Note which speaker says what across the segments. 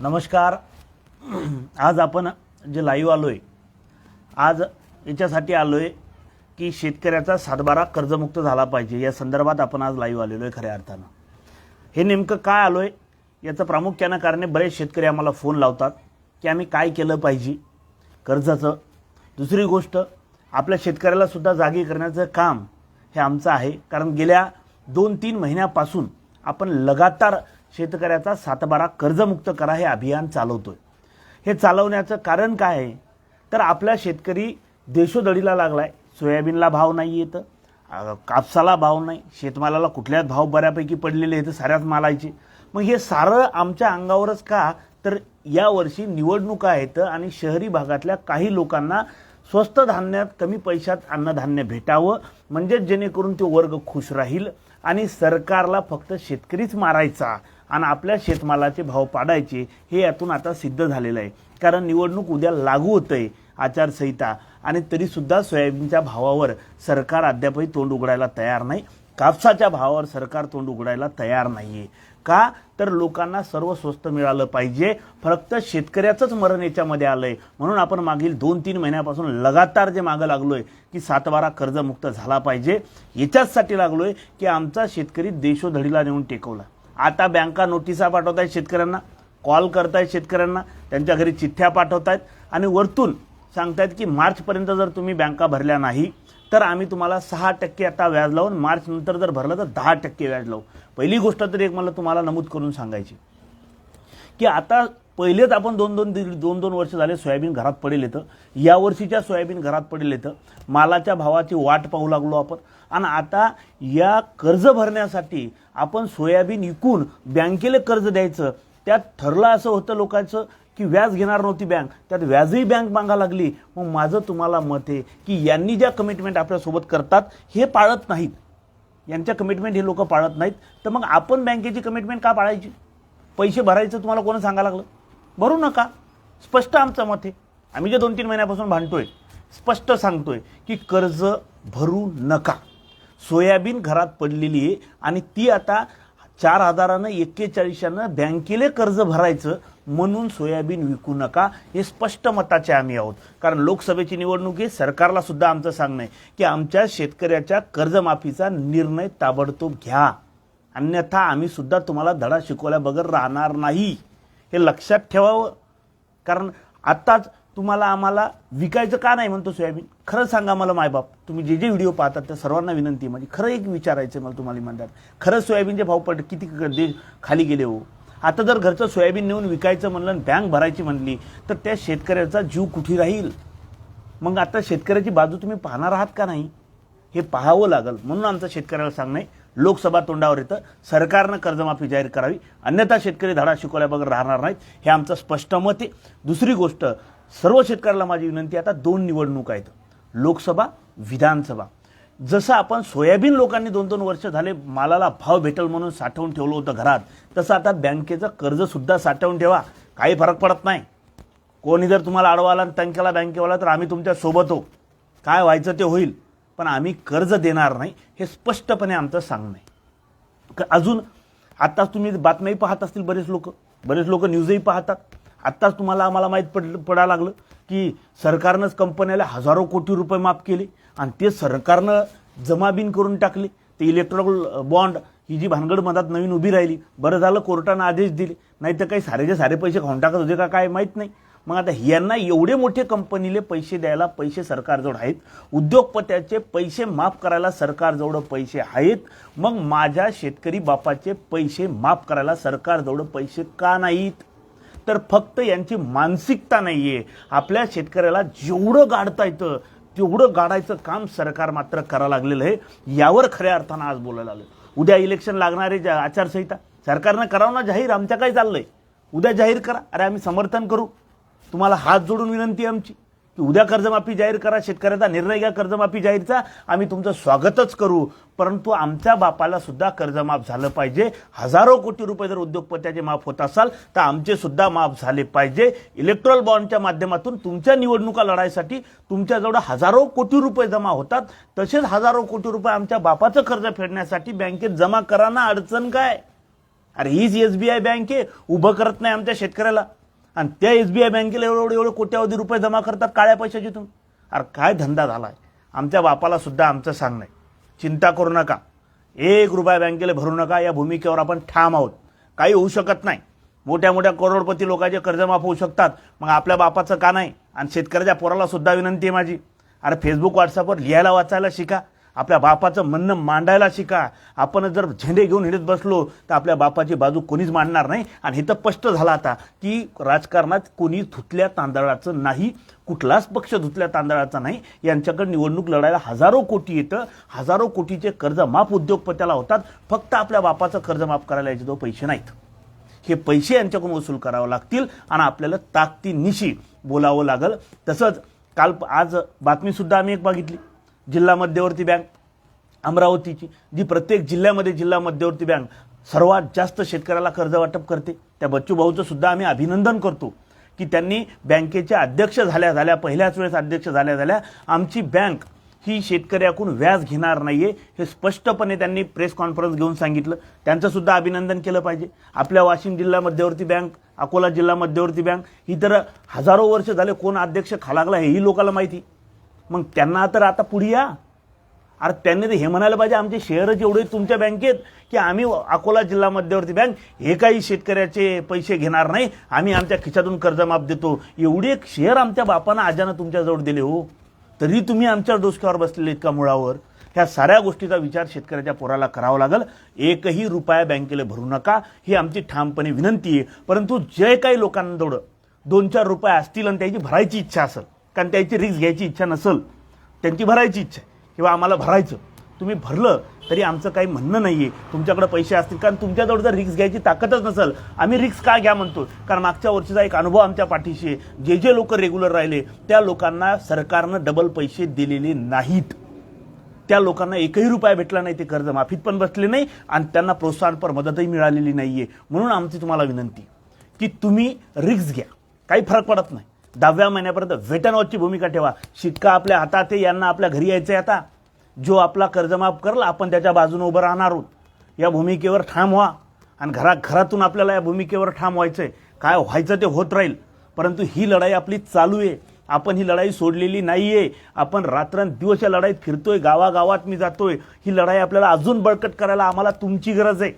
Speaker 1: नमस्कार. आज आपण जे लाईव्ह आलो आहे आज याच्यासाठी आलो आहे की शेतकऱ्याचा सातबारा कर्जमुक्त झाला पाहिजे. या संदर्भात आपण आज लाईव्ह आलेलो आहे खऱ्या अर्थानं. हे नेमकं काय आलो आहे याचं प्रामुख्यानं कारण आहे, बरेच शेतकरी आम्हाला फोन लावतात की आम्ही काय केलं पाहिजे कर्जाचं. दुसरी गोष्ट आपल्या शेतकऱ्यालासुद्धा जागी करण्याचं काम हे आमचं आहे. कारण गेल्या दोन तीन महिन्यापासून आपण लगातार शेतकऱ्याचा सातबारा कर्जमुक्त करा हे अभियान चालवतोय. हे चालवण्याचं कारण काय आहे? तर आपला शेतकरी देशोदडीला लागलाय. सोयाबीनला भाव नाही येतं. कापसाला भाव नाही. शेतमालाला कुठल्याच भाव बऱ्यापैकी पडलेले आहेत साऱ्याच मालायचे मग हे सारं आमच्या अंगावरच का? तर यावर्षी निवडणुका आहेत आणि शहरी भागातल्या काही लोकांना स्वस्त धान्यात कमी पैशात अन्नधान्य भेटावं. म्हणजेच जेणेकरून तो वर्ग खुश राहील आणि सरकारला फक्त शेतकरीच मारायचा आणि आपल्या शेतमालाचे भाव पाडायचे हे यातून आता सिद्ध झालेलं आहे. कारण निवडणूक उद्या लागू होतंय आचारसंहिता आणि तरीसुद्धा सोयाबीनच्या भावावर सरकार अद्यापही तोंड उघडायला तयार नाही. कापसाच्या भावावर सरकार तोंड उघडायला तयार नाही आहे का? तर लोकांना सर्व स्वस्त मिळालं पाहिजे. फक्त शेतकऱ्याचंच मरण याच्यामध्ये आलं आहे म्हणून आपण मागील दोन तीन महिन्यापासून लगातार जे मागं लागलो आहे की सातबारा कर्जमुक्त झाला पाहिजे. याच्याचसाठी लागलो आहे की आमचा शेतकरी देशोधडीला नेऊन टेकवला. आता बँका नोटिसा पाठवत आहेत शेतकऱ्यांना कॉल करतायत शेतकऱ्यांना त्यांच्या घरी चिठ्ठ्या पाठवत आहेत आणि वरतून सांगतायत की मार्चपर्यंत जर तुम्ही बँका भरल्या नाही तर आम्ही तुम्हाला सहा टक्के आता व्याज लावून मार्चनंतर जर भरलं तर दहा टक्के व्याज लावू. पहिली गोष्ट तर एक मला तुम्हाला नमूद करून सांगायची की आता पहिलेच आपण दोन दोन दीड दोन दोन वर्ष झाले सोयाबीन घरात पडेल येतं या वर्षीच्या सोयाबीन घरात पडेल येतं मालाच्या भावाची वाट पाहू लागलो आपण. आणि आता या कर्ज भरण्यासाठी आपण सोयाबीन विकून बँकेला कर्ज द्यायचं. त्यात ठरलं असं होतं लोकांचं की व्याज घेणार नव्हती बँक. त्यात व्याजही बँक मागा लागली. मग माझं तुम्हाला मत आहे की यांनी ज्या कमिटमेंट आपल्यासोबत करतात हे पाळत नाहीत. यांच्या कमिटमेंट हे लोक पाळत नाहीत. तर मग आपण बँकेची कमिटमेंट का पाळायची? पैसे भरायचं तुम्हाला कोणी सांगायला लागलं? भरू नका. स्पष्ट आमचं मत आहे. आम्ही जे दोन तीन महिन्यापासून भांडतोय स्पष्ट सांगतोय की कर्ज भरू नका. सोयाबीन घरात पडलेली आहे आणि ती आता चार हजारानं एक्केचाळीसानं बँकेले कर्ज भरायचं म्हणून सोयाबीन विकू नका हे स्पष्ट मताचे आम्ही आहोत. कारण लोकसभेची निवडणूक आहे सरकारला सुद्धा आमचं सांगणं आहे की आमच्या शेतकऱ्याच्या कर्जमाफीचा निर्णय ताबडतोब घ्या. अन्यथा आम्ही सुद्धा तुम्हाला धडा शिकवल्या बगर राहणार नाही. हे लक्षात ठेवावं. कारण आत्ताच तुम्हाला आम्हाला विकायचं का नाही म्हणतो सोयाबीन? खरं सांगा मला मायबाप. तुम्ही जे जे व्हिडिओ पाहतात त्या सर्वांना विनंती आहे. म्हणजे खरं एक विचारायचं मला तुम्हाला म्हणतात खरं सोयाबीनचे भाव पड किती देश खाली गेले हो. आता जर घरचं सोयाबीन नेऊन विकायचं म्हणलं आणि बँक भरायची म्हणली तर त्या शेतकऱ्याचा जीव कुठे राहील? मग आता शेतकऱ्याची बाजू तुम्ही पाहणार आहात का नाही? हे पाहावं लागेल. म्हणून आमचं शेतकऱ्याला सांगणं आहे लोकसभा तोंडावर येतं. सरकारनं कर्जमाफी जाहीर करावी. अन्यथा शेतकरी धडा शिकवल्याबरोबर राहणार नाहीत. हे आमचं स्पष्ट मत आहे. दुसरी गोष्ट सर्व शेतकऱ्याला माझी विनंती आता दोन निवडणूक आहेत. लोकसभा विधानसभा. जसं आपण सोयाबीन लोकांनी दोन दोन वर्ष झाले मालाला भाव भेटल म्हणून साठवून ठेवलं होतं घरात तसं आता बँकेचं कर्जसुद्धा साठवून ठेवा. काही फरक पडत नाही. कोणी जर तुम्हाला अडवाला आणि टंक्याला बँकेवाला तर आम्ही तुमच्यासोबत हो. काय व्हायचं ते होईल. पण आम्ही कर्ज देणार नाही हे स्पष्टपणे आमचं सांगणं आहे. अजून आत्ताच तुम्ही बातम्याही पाहत असतील बरेच लोक. बरेच लोक न्यूजही पाहतात. आत्ताच तुम्हाला आम्हाला माहीत पड पडायला लागलं की सरकारनंच कंपन्याला हजारो कोटी रुपये माफ केले आणि ते सरकारनं जमा बिन करून टाकले. ते इलेक्ट्रॉनिक बॉन्ड ही जी भानगड मधात नवीन उभी राहिली बरं झालं कोर्टानं आदेश दिले नाही तर काही सारेचे सारे पैसे खाऊन टाकत होते का काय माहीत नाही. मग आता यांना एवढे मोठे कंपनीले पैसे द्यायला पैसे सरकारजवळ आहेत. उद्योगपत्याचे पैसे माफ करायला सरकारजवळ पैसे आहेत. मग माझ्या शेतकरी बापाचे पैसे माफ करायला सरकारजवळ पैसे का नाहीत? तर फक्त यांची मानसिकता नाही आहे आपल्या शेतकऱ्याला जेवढं गाडता येतं तेवढं गाडायचं काम सरकार मात्र करा लागलेलं आहे. यावर खऱ्या अर्थानं आज बोलायला आलं उद्या इलेक्शन लागणारे ज्या आचारसंहिता सरकारनं करावं ना जाहीर? आमच्या काय चाललं आहे उद्या जाहीर करा. अरे आम्ही समर्थन करू. तुम्हाला हात जोडून विनंती आमची. की उद्या कर्जमाफी जाहीर करा शेतकऱ्याचा निर्णय घ्या कर्जमाफी जाहीरचा. आम्ही तुमचं स्वागतच करू. परंतु आमच्या बापाला सुद्धा कर्जमाफ झालं पाहिजे. हजारो कोटी रुपये जर उद्योगपत्याचे माफ होत असाल तर आमचे सुद्धा माफ झाले पाहिजे. इलेक्ट्रॉल बॉन्डच्या माध्यमातून तुमच्या निवडणुका लढायसाठी तुमच्याजवळ हजारो कोटी रुपये जमा होतात. तसेच हजारो कोटी रुपये आमच्या बापाचं कर्ज फेडण्यासाठी बँकेत जमा करा ना अडचण काय? अरे हीच एस बी आय बँक आहे. उभं करत नाही आमच्या शेतकऱ्याला. आणि त्या एस बी आय बँकेला एवढे एवढे कोट्यावधी रुपये जमा करतात काळ्या पैशाची तुम्ही? अरे काय धंदा झाला आहे आमच्या बापाला सुद्धा आमचं सांगणं आहे चिंता करू नका. एक रुपया बँकेला भरू नका. या भूमिकेवर आपण ठाम आहोत. काही होऊ शकत नाही. मोठ्या मोठ्या करोडपती लोकांचे कर्ज माफ होऊ शकतात. मग आपल्या बापाचं का नाही? आणि शेतकऱ्याच्या पोराला सुद्धा विनंती आहे माझी. अरे फेसबुक व्हॉट्सअपवर लिहायला वाचायला शिका. आपल्या बापाचं म्हणणं मांडायला शिका. आपण जर झेंडे घेऊन हिडत बसलो तर आपल्या बापाची बाजू कोणीच मांडणार नाही. आणि हे तर स्पष्ट झालं आता की राजकारणात कोणी धुतल्या तांदळाचं नाही कुठलाच पक्ष धुतल्या तांदळाचा नाही. यांच्याकडे निवडणूक लढायला हजारो कोटी येतं. हजारो कोटीचे कर्ज माफ उद्योगपत्याला होतात. फक्त आपल्या बापाचं कर्ज माफ करायला याचे तो पैसे नाहीत. हे पैसे यांच्याकडून वसूल करावं लागतील आणि आपल्याला ताकदीनिशी बोलावं लागेल. तसंच काल आज बातमीसुद्धा आम्ही एक बघितली. जिल्हा मध्यवर्ती बँक अमरावतीची जी प्रत्येक जिल्ह्यामध्ये जिल्हा मध्यवर्ती बँक सर्वात जास्त शेतकऱ्याला कर्ज वाटप करते. त्या बच्चू भाऊचं सुद्धा आम्ही अभिनंदन करतो की त्यांनी बँकेच्या अध्यक्ष झाल्या झाल्या पहिल्याच वेळेस अध्यक्ष झाल्या झाल्या आमची बँक ही शेतकऱ्याकडून व्याज घेणार नाही आहे हे स्पष्टपणे त्यांनी प्रेस कॉन्फरन्स घेऊन सांगितलं. त्यांचंसुद्धा अभिनंदन केलं पाहिजे. आपल्या वाशिम जिल्हा मध्यवर्ती बँक अकोला जिल्हा मध्यवर्ती बँक ही तर हजारो वर्ष झाले कोण अध्यक्ष खालागला हेही लोकांना माहिती. मग त्यांना तर आता पुढे या. अरे त्यांनी तर हे म्हणायला पाहिजे आमचे शेअरच एवढे तुमच्या बँकेत की आम्ही अकोला जिल्हा मध्यवर्ती बँक हे काही शेतकऱ्याचे पैसे घेणार नाही आम्ही आमच्या खिशातून कर्जमाफ देतो. एवढे एक शेअर आमच्या बापानं आजानं तुमच्याजवळ दिले हो. तरी तुम्ही आमच्या डोसक्यावर बसलेले इतका मुळावर. ह्या साऱ्या गोष्टीचा विचार शेतकऱ्याच्या पोराला करावा लागेल. एकही रुपया बँकेला भरू नका ही आमची ठामपणे विनंती आहे. परंतु जे काही लोकांजवळ दोन चार रुपये असतील आणि त्याची भरायची इच्छा असेल कारण त्याची रिस्क घ्यायची इच्छा नसेल त्यांची भरायची इच्छा किंवा आम्हाला भरायचं. तुम्ही भरलं तरी आमचं काही म्हणणं नाही आहे तुमच्याकडे पैसे असतील कारण तुमच्याजवळ जर रिक्स घ्यायची ताकदच नसेल आम्ही रिक्स का घ्या म्हणतो कारण मागच्या वर्षीचा एक अनुभव आमच्या पाठीशी आहे. जे जे लोक रेग्युलर राहिले त्या लोकांना सरकारनं डबल पैसे दिलेले नाहीत. त्या लोकांना एकही रुपया भेटला नाही ते कर्ज माफीत पण बसले नाही आणि त्यांना प्रोत्साहनपर मदतही मिळालेली नाही आहे म्हणून आमची तुम्हाला विनंती की तुम्ही रिक्स घ्या. काही फरक पडत नाही. दहाव्या महिन्यापर्यंत वेटन वॉचची भूमिका ठेवा. शिक्का आपल्या हातात आहे यांना आपल्या घरी यायचं आहे आता. जो आपला कर्जमाफ करला आपण त्याच्या बाजूने उभं राहणार आहोत. या भूमिकेवर ठाम व्हा. आणि घरा घरातून आपल्याला या भूमिकेवर ठाम व्हायचं आहे काय व्हायचं ते होत राहील. परंतु ही लढाई आपली चालू आहे. आपण ही लढाई सोडलेली नाही आहे आपण रात्रंदिवस या लढाईत फिरतोय. गावागावात मी जातोय. ही लढाई आपल्याला अजून बळकट करायला आम्हाला तुमची गरज आहे.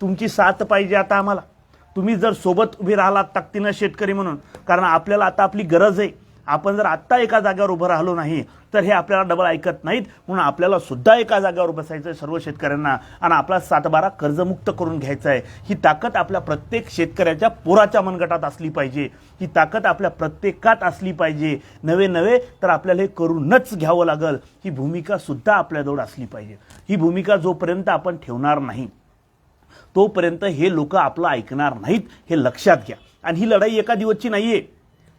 Speaker 1: तुमची साथ पाहिजे आता आम्हाला. तुम्ही जर सोबत उभी राहिलात ताकदीनं शेतकरी म्हणून कारण आपल्याला आता आपली गरज आहे. आपण जर आत्ता एका जागेवर उभं राहिलो नाही तर हे आपल्याला डबल ऐकत नाहीत. म्हणून आपल्याला सुद्धा एका जागेवर बसायचं आहे सर्व शेतकऱ्यांना आणि आपला सातबारा कर्जमुक्त करून घ्यायचा आहे ही ताकद आपल्या प्रत्येक शेतकऱ्याच्या पोराच्या मनगटात असली पाहिजे. ही ताकद आपल्या प्रत्येकात असली पाहिजे. नवे नवे तर आपल्याला हे करूनच घ्यावं लागल. ही भूमिका सुद्धा आपल्याजवळ असली पाहिजे. ही भूमिका जोपर्यंत आपण ठेवणार नाही तोपर्यंत हे लोक आपलं ऐकणार नाहीत हे लक्षात घ्या. आणि ही लढाई एका दिवसची नाहीये.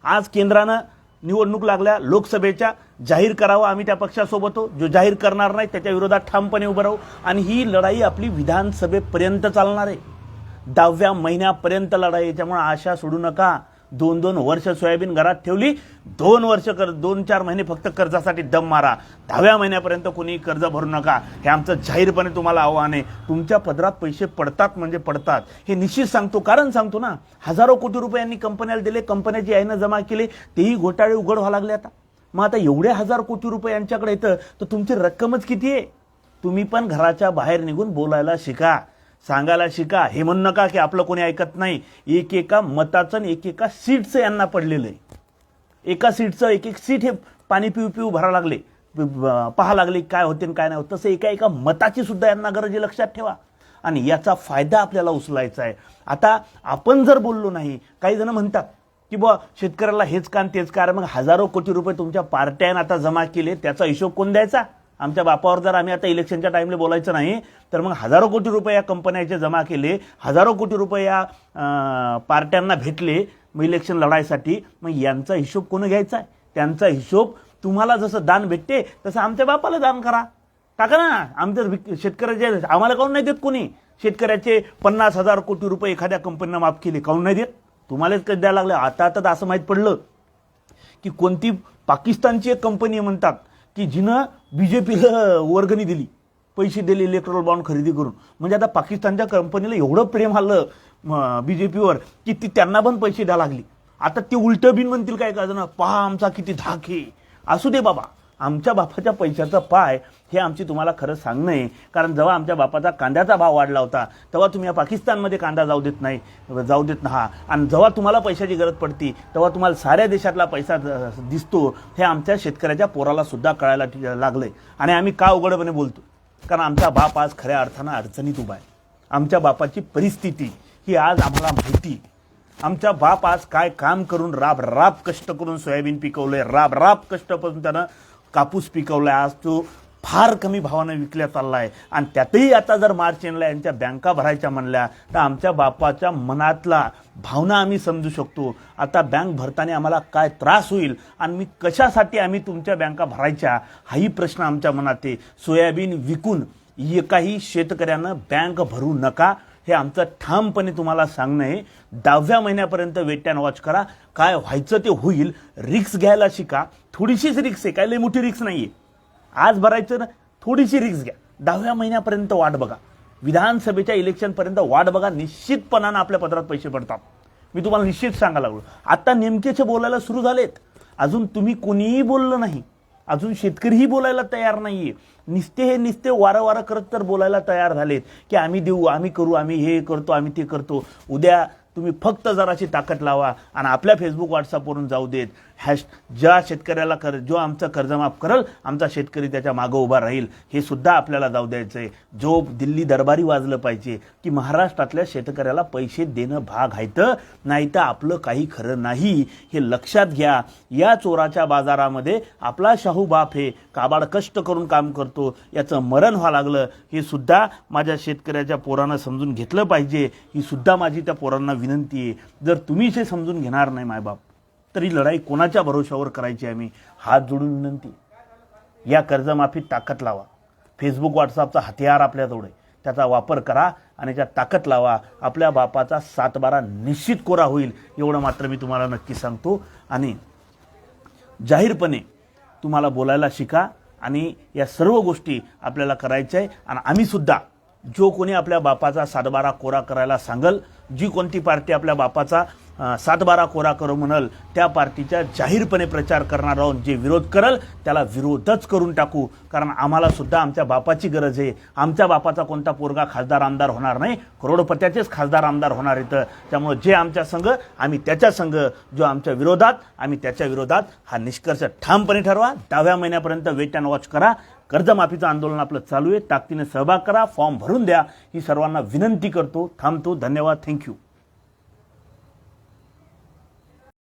Speaker 1: आज केंद्रानं निवडणूक लागल्या लोकसभेच्या जाहीर करावं आम्ही त्या पक्षासोबत हो जो जाहीर करणार नाही त्याच्या विरोधात ठामपणे उभं राहू. आणि ही लढाई आपली विधानसभेपर्यंत चालणार आहे. दहाव्या महिन्यापर्यंत लढाई याच्यामुळे आशा सोडू नका. दोन दोन वर्ष सोयाबीन घरात ठेवली. दोन वर्ष कर दोन चार महिने फक्त कर्जासाठी दम मारा. दहाव्या महिन्यापर्यंत कोणी कर्ज भरू नका. हे आमचं जाहीरपणे तुम्हाला आव्हान आहे. तुमच्या पदरात पैसे पडतात म्हणजे पडतात. हे निश्चित सांगतो. कारण सांगतो ना हजारो कोटी रुपयांनी कंपन्याला दिले कंपन्याची आईनं जमा केले. तेही घोटाळे उघड व्हायला लागले आता. मग आता एवढे हजार कोटी रुपये यांच्याकडे येतं तर तुमची रक्कमच किती आहे? तुम्ही पण घराच्या बाहेर निघून बोलायला शिका. सांगायला शिका हे म्हणू नका की आपलं कोणी ऐकत नाही. एकेका मताचं आणि एकेका सीटचं यांना पडलेलं आहे. एका सीटचं एक एक सीट हे पाणी पिऊ पिऊ भरा लागले. पहा लागले काय होते आणि काय नाही होत. तसं एका एका मताची सुद्धा यांना गरज लक्षात ठेवा. आणि याचा फायदा आपल्याला उचलायचा आहे. आता आपण जर बोललो नाही काही जण म्हणतात की बुवा शेतकऱ्याला हेच कान तेच कारण मग हजारो कोटी रुपये तुमच्या पार्ट्यानं आता जमा केले त्याचा हिशोब कोण द्यायचा? आमच्या बापावर जर आम्ही आता इलेक्शनच्या टाईमला बोलायचं नाही तर मग हजारो कोटी रुपये या कंपन्याचे जमा केले हजारो कोटी रुपये या पार्ट्यांना भेटले मग इलेक्शन लढायसाठी मग यांचा हिशोब कोण घ्यायचा आहे? त्यांचा हिशोब तुम्हाला जसं दान भेटते तसं आमच्या बापाला दान करा. टाका ना आमच्या शेतकऱ्याचे आम्हाला काऊन नाही देत कोणी? शेतकऱ्याचे पन्नास हजार कोटी रुपये एखाद्या कंपनीनं माफ केले काऊन नाही देत? तुम्हालाच कधी द्यायला लागलं. आता आता तर असं माहीत पडलं की कोणती पाकिस्तानची एक कंपनी म्हणतात की जिनं बी जे पीला वर्गणी दिली पैसे दिले इलेक्ट्रॉल बॉन्ड खरेदी करून. म्हणजे आता पाकिस्तानच्या कंपनीला एवढं प्रेम आलं बी जे पीवर की ती त्यांना पण पैसे द्यायला लागली. आता ते उलटं बिन म्हणतील काय का जण पहा आमचा किती धाक आहे. असू दे बाबा. आमच्या बापाच्या पैशाचा पाय हे आमची तुम्हाला खरं सांगणं आहे. कारण जेव्हा आमच्या बापाचा कांद्याचा भाव वाढला होता तेव्हा तुम्ही या पाकिस्तानमध्ये कांदा जाऊ देत नाही जाऊ देत नहा आणि जेव्हा तुम्हाला पैशाची गरज पडती तेव्हा तुम्हाला साऱ्या देशातला पैसा दिसतो हे आमच्या शेतकऱ्याच्या पोराला सुद्धा कळायला लागलं आहे आणि आम्ही का उघडपणे बोलतो? कारण आमचा बाप आज खऱ्या अर्थानं अडचणीत उभा आहे. आमच्या बापाची परिस्थिती ही आज आम्हाला माहिती आमच्या बाप आज काय काम करून राब राब कष्ट करून सोयाबीन पिकवलं आहे राब राब कष्ट करून त्यानं कापूस पिकवला आहे आज तो फार कमी भावानं विकल्या चालला आहे आणि त्यातही आता जर मार्च एंडला यांच्या बँका भरायच्या म्हणल्या तर आमच्या बापाच्या मनातला भावना आम्ही समजू शकतो. आता बँक भरताना आम्हाला काय त्रास होईल आणि मी कशासाठी आम्ही तुमच्या बँका भरायच्या हाही प्रश्न आमच्या मनात आहे. सोयाबीन विकून एकाही शेतकऱ्यानं बँक भरू नका हे आमचं ठामपणे तुम्हाला सांगणं आहे. दहाव्या महिन्यापर्यंत वेट अँड वॉच करा. काय व्हायचं ते होईल. रिक्स घ्यायला शिका. थोडीशीच रिक्स आहे. काय लई मोठी रिक्स नाही आहे आज भरायचं ना थोडीशी रिक्स घ्या. दहाव्या महिन्यापर्यंत वाट बघा. विधानसभेच्या इलेक्शनपर्यंत वाट बघा निश्चितपणानं आपल्या पत्रात पैसे पडतात. मी तुम्हाला निश्चित सांगायला लागलो. आत्ता नेमकेचे बोलायला सुरू झालेत. अजून तुम्ही कोणीही बोललं नाही. अजून शेतकरीही बोलायला तयार नाहीये. निस्ते हे निस्ते वारं वारं करत तर बोलायला तयार झालेत की आम्ही देऊ आम्ही करू आम्ही हे करतो आम्ही ते करतो. उद्या तुम्ही फक्त जराशी ताकद लावा आणि आपल्या फेसबुक व्हॉट्सअपवरून जाऊ देत. हॅश ज्या शेतकऱ्याला कर जो आमचं कर्जमाफ करल आमचा शेतकरी त्याच्या मागं उभा राहील. हे सुद्धा आपल्याला जाऊ द्यायचं आहे. जो दिल्ली दरबारी वाजलं पाहिजे की महाराष्ट्रातल्या शेतकऱ्याला पैसे देणं भाग आहे नाही तर आपलं काही खरं नाही. हे लक्षात घ्या. या चोराच्या बाजारामध्ये आपला शाहू बाप हे काबाड कष्ट करून काम करतो. याचं मरण व्हावं लागलं. हे सुद्धा माझ्या शेतकऱ्याच्या पोरानं समजून घेतलं पाहिजे. ही सुद्धा माझी त्या पोरांना विनंती आहे. जर तुम्ही हे समजून घेणार नाही मायबाप तर ही लढाई कोणाच्या भरोशावर करायची आम्ही? हात जोडून विनंती. या कर्जमाफीत ताकद लावा. फेसबुक व्हॉट्सअपचा हतियार आपल्याजवळ आहे त्याचा वापर करा आणि त्यात ताकद लावा. आपल्या बापाचा सातबारा निश्चित कोरा होईल एवढं मात्र मी तुम्हाला नक्की सांगतो. आणि जाहीरपणे तुम्हाला बोलायला शिका आणि या सर्व गोष्टी आपल्याला करायच्या आहे. आणि आम्हीसुद्धा जो कोणी आपल्या बापाचा सातबारा कोरा करायला सांगल जी कोणती पार्टी आपल्या बापाचा सातबारा कोरा करू म्हणल त्या पार्टीच्या जाहीरपणे प्रचार करणार आहोत. जे विरोध करल त्याला विरोधच करून टाकू. कारण आम्हाला सुद्धा आमच्या बापाची गरज आहे. आमच्या बापाचा कोणता पोरगा खासदार आमदार होणार नाही. करोडपत्याचेच खासदार आमदार होणार इथं. त्यामुळे जे आमच्या संघ आम्ही त्याच्या संघ जो आमच्या विरोधात आम्ही त्याच्या विरोधात हा निष्कर्ष ठामपणे ठरवा. दहाव्या महिन्यापर्यंत वेट अँड वॉच करा. कर्जमाफीचं आंदोलन आपलं चालू आहे. ताकदीने सहभाग करा. फॉर्म भरून द्या. ही सर्वांना विनंती करतो थांबतो. धन्यवाद. थँक्यू